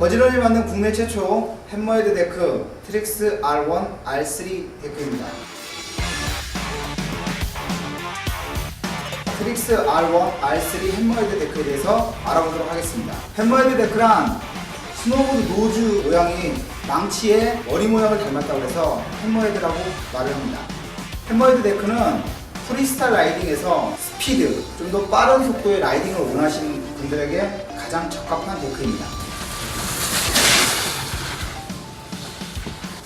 버지런이 만든 국내 최초 햄머헤드 데크 트릭스 R1, R3 데크입니다. 트릭스 R1, R3 햄머헤드 데크에 대해서 알아보도록 하겠습니다. 햄머헤드 데크란 스노보드 노즈 모양이 망치의 머리 모양을 닮았다고 해서 햄머헤드라고 말을 합니다. 햄머헤드 데크는 프리스타일 라이딩에서 스피드, 좀 더 빠른 속도의 라이딩을 원하시는 분들에게 가장 적합한 데크입니다.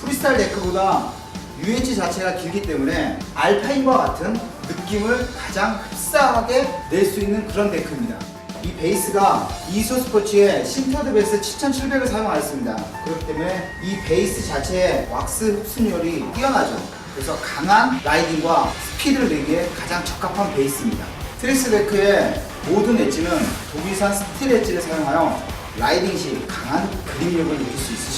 프리스타일 데크보다 UH 자체가 길기 때문에 알파인과 같은 느낌을 가장 흡사하게 낼 수 있는 그런 데크입니다. 이 베이스가 이소 스포츠의 신터드 베이스 7700을 사용하였습니다. 그렇기 때문에 이 베이스 자체의 왁스 흡수율이 뛰어나죠. 그래서 강한 라이딩과 스피드를 내기에 가장 적합한 베이스입니다. 트릭스 데크의 모든 엣지는 독일산 스틸 엣지를 사용하여 라이딩 시 강한 그립력을 느낄 수 있으실 겁니다.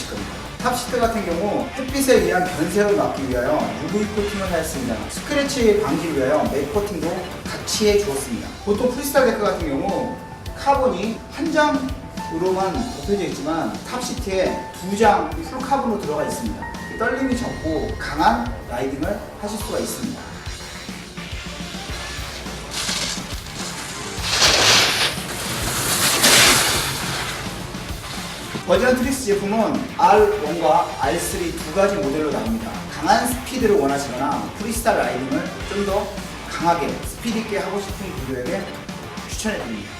탑시트 같은 경우 햇빛에 의한 변색을 막기 위하여 UV 코팅을 하였습니다. 스크래치 방지 위하여 맥 코팅도 같이 해 주었습니다. 보통 프리스타일 데크 같은 경우 카본이 한 장으로만 덮여져 있지만 탑시트에 두 장 풀 카본으로 들어가 있습니다. 떨림이 적고 강한 라이딩을 하실 수가 있습니다. 버전 트릭스 제품은 R1과 R3 두 가지 모델로 나옵니다. 강한 스피드를 원하시거나 프리스타일 라이딩을 좀 더 강하게 스피드 있게 하고 싶은 분들에게 추천해 드립니다.